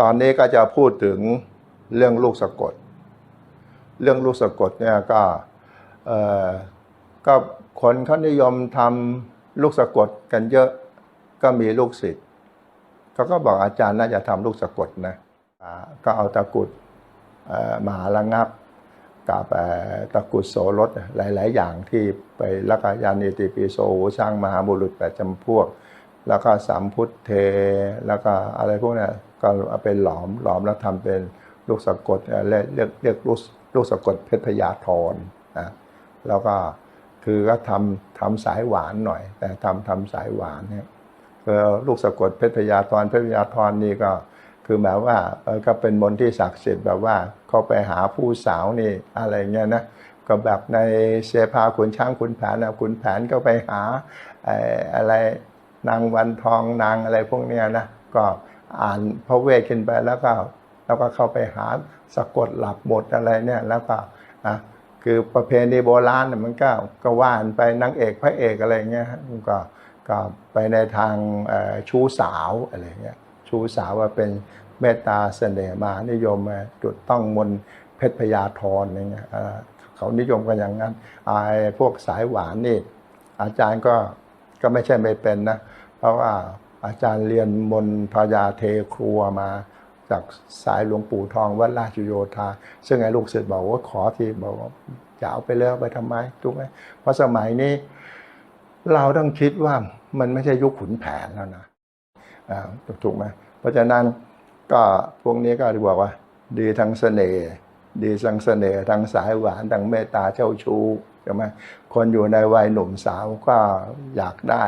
ตอนนี้ก็จะพูดถึงเรื่องลูกสะกด เรื่องลูกสะกดเนี่ยก็ก็คนเขานิยมทำลูกสะกดกันเยอะก็มีลูกศิษย์เขาก็บอกอาจารย์น่าจะทำลูกสะกดนะก็เอาตะกุดมาระงับ กับตะกุดโสรถหลาย ๆ อย่างที่ไปลักยานิติปิโสช่างมหาบุรุษแปดจำพวก แล้วก็สามพุทธเท แล้วก็อะไรพวกนี้ก็เอาไปหลอมหลอมแล้วทำเป็นลูกสะกดเรียกเรียกเรียกลูกลูกสะกดเพชรพยาธรนะแล้วก็คือก็ทำทำสายหวานหน่อย แต่ทำทำสายหวานเนี่ยคือลูกสะกดเพชรพยาธรเพชรพยาธรนี่ก็คือหมายว่าเออก็เป็นมนต์ที่ศักดิ์สิทธิ์แบบว่าเข้าไปหาผู้สาวนี่อะไรเงี้ยนะก็แบบในเสภาขุนช้างขุนแผนนะขุนแผนก็ไปหาอะไร นางวันทองนางอะไรพวกเนี้ยนะก็อ่านพระเวทขึ้นไปแล้วก็แล้วก็เข้าไปหาสะกดหลับบทอะไรเนี่ยแล้วก็อะคือประเพณีโบราณมันก็ก็ว่านไปนางเอกพระเอกอะไรเงี้ยมันก็ก็ไปในทางชู้สาวอะไรเงี้ยชู้สาวว่าเป็นเมตตาเสน่ห์มานิยมมาจุดต้องมนต์เพชรพยาธรอะไรเงี้ยเขานิยมกันอย่างนั้นไอ้พวกสายหวานนี่อาจารย์ก็ก็ไม่ใช่ไม่เป็นนะ ราะว่าอาจารย์เรียนมนพยาเทครัวมาจากสายหลวงปู่ทองวัดราชโยธา ซึ่งไอ้ลูกศิษย์บอกว่าขอทีบอกว่าจะเอาไปเลยเอาไปทำไมถูกไหมเพราะสมัยนี้ เราต้องคิดว่ามันไม่ใช่ยุคขุนแผนแล้วนะถูกไหมเพราะฉะนั้นก็พวกนี้ก็ที่บอกว่า ดีทั้งเสน่ห์ดีทั้งเสน่ห์ทั้งสายหวานทั้งเมตตาเจ้าชู้ใช่ไหมคนอยู่ในวัยหนุ่มสาวก็อยากได้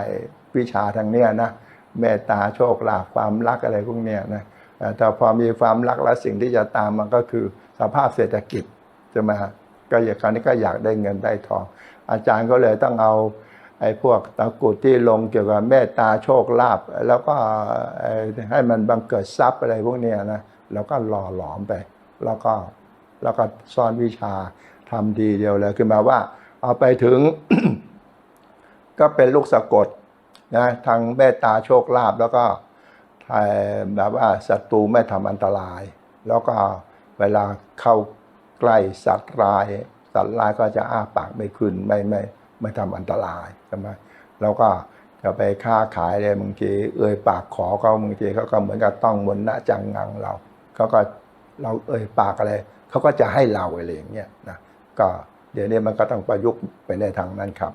วิชาทางเนี้ยนะเมตตาโชคลาภความรักอะไรพวกเนี้ยนะแต่พอมีความรักแล้วสิ่งที่จะตามมันก็คือสภาพเศรษฐกิจใช่ไหมฮะก็อย่างคราวนี้ก็อยากได้เงินได้ทอง อาจารย์ก็เลยต้องเอาไอ้พวกตะกุดที่ลงเกี่ยวกับเมตตาโชคลาภแล้วก็ให้มันบังเกิดทรัพย์อะไรพวกเนี้ยนะแล้วก็หล่อหลอมไป แล้วก็แล้วก็ซ่อนวิชาทำดีเดียวเลยคือหมาว่า เอาไปถึง ก็เป็นลูกสะกด นะทางเมตตาโชคลาภแล้วก็แบบว่าศัตรูไม่ทำอันตราย แล้วก็เวลาเข้าใกล้สัตว์ร้าย สัตว์ร้ายก็จะอ้าปากไม่ขึ้นไม่ไม่ไม่ทำอันตรายใช่ไหมแล้วก็จะไปค้าขายเลยบางทีเอ่ยปากขอเขาบางทีเขาก็เหมือนกับต้องมนณจังงังเราเขาก็เราเอ่ยปากอะไรเขาก็จะให้เราอะไรอย่างเงี้ยนะก็เดี๋ยวนี้มันก็ต้องประยุกต์ไปในทางนั้นครับ